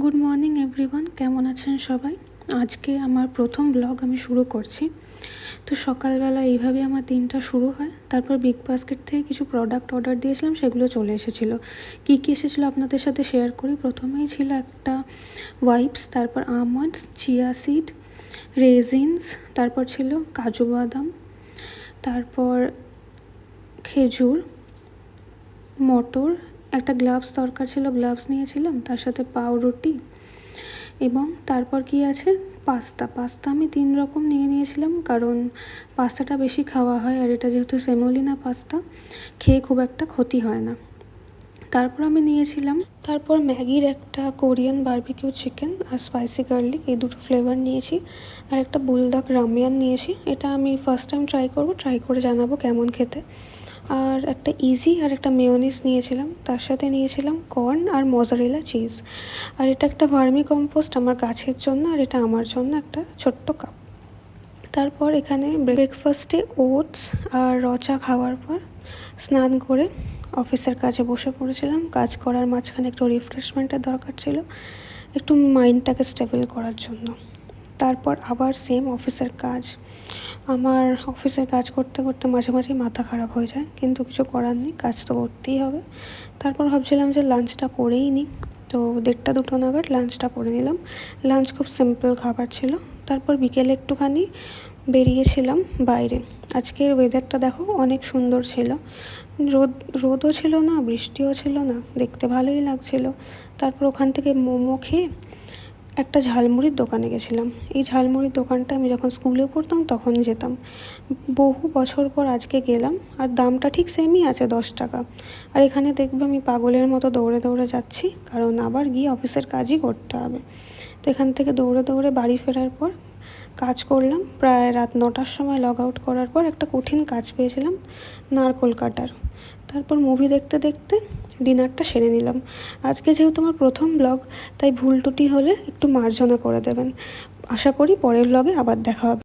Good morning everyone কেমন আছেন সবাই? আজকে আমার প্রথম ব্লগ আমি শুরু করছি। তো সকালবেলা এইভাবে আমার দিনটা শুরু হয়। তারপর বিগ বাস্কেট থেকে কিছু প্রোডাক্ট অর্ডার দিয়েছিলাম, সেগুলো চলে এসেছিল। কী কী এসেছিল আপনাদের সাথে শেয়ার করি? প্রথমেই ছিল একটা ওয়াইপস তারপর আমন্ডস চিয়া সিড রেজিনস তারপর ছিল কাজু বাদাম, তারপর খেজুর, মটর একটা গ্লাভস দরকার ছিল গ্লাভস নিয়েছিলাম, তার সাথে পাউরুটি এবং তারপর কি আছে? পাস্তা। পাস্তা আমি তিন রকম নিয়ে নিয়েছিলাম, কারণ পাস্তাটা বেশি খাওয়া হয় আর এটা যেহেতু সেমোলিনা পাস্তা, খেয়ে খুব একটা ক্ষতি হয় না। তারপর আমি নিয়েছিলাম, তারপর ম্যাগির একটা কোরিয়ান বার্বিকিউ চিকেন আর স্পাইসি গার্লিক এই দুটো ফ্লেভার নিয়েছি। আর একটা বুলদাক রামিয়ান নিয়েছি, এটা আমি ফার্স্ট টাইম ট্রাই করব ট্রাই করে জানাব কেমন খেতে। আর একটা ইজি আর একটা মেয়োনিজ নিয়েছিলাম। তার সাথে নিয়েছিলাম কর্ন আর মজারেলা চিজ আর এটা একটা ভার্মি কম্পোস্ট আমার গাছের জন্য আর এটা আমার জন্য একটা ছোট্ট কাপ তারপর এখানে ব্রেকফাস্টে ওটস আর রচা খাওয়ার পর স্নান করে অফিসের কাজে বসে পড়েছিলাম। কাজ করার মাঝখানে একটু রিফ্রেশমেন্টের দরকার ছিল। একটু মাইন্ডটাকে স্টেবল করার জন্য। তারপর আবার সেম অফিসের কাজ। আমার অফিসের কাজ করতে করতে মাঝে মাঝে মাথা খারাপ হয়ে যায়, কিন্তু কিছু করার নেই, কাজ তো করতেই হবে। তারপর ভাবছিলাম যে লাঞ্চটা করেই নিই। তো দেড়টা দুটো নাগাদ লাঞ্চটা করে নিলাম। লাঞ্চ খুব সিম্পল খাবার ছিল। তারপর বিকেলে একটুখানি বেরিয়েছিলাম বাইরে। আজকের ওয়েদারটা দেখো অনেক সুন্দর ছিল। রোদ, রোদও ছিল না, বৃষ্টিও ছিল না, দেখতে ভালোই লাগছিল। তারপর ওখান থেকে মোমো খেয়ে একটা ঝালমুড়ির দোকানে গেছিলাম। এই ঝালমুড়ির দোকানটা আমি যখন স্কুলে পড়তাম তখন যেতাম। বহু বছর পর আজকে গেলাম আর দামটা ঠিক সেমই আছে দশ টাকা। আর এখানে দেখবে আমি পাগলের মতো দৌড়ে দৌড়ে যাচ্ছি, কারণ আবার গিয়ে অফিসের কাজই করতে হবে। তো এখান থেকে দৌড়ে দৌড়ে বাড়ি ফেরার পর কাজ করলাম। প্রায় রাত নটার সময় লগ আউট করার পর একটা কঠিন কাজ পেয়েছিলাম, নারকোল কাটার। তারপর মুভি দেখতে দেখতে ডিনারটা সেরে নিলাম। আজকে যেহেতু আমার প্রথম ব্লগ তাই ভুল টুটি হলে একটু মার্জনা করে দেবেন। আশা করি পরের ব্লগে আবার দেখা হবে।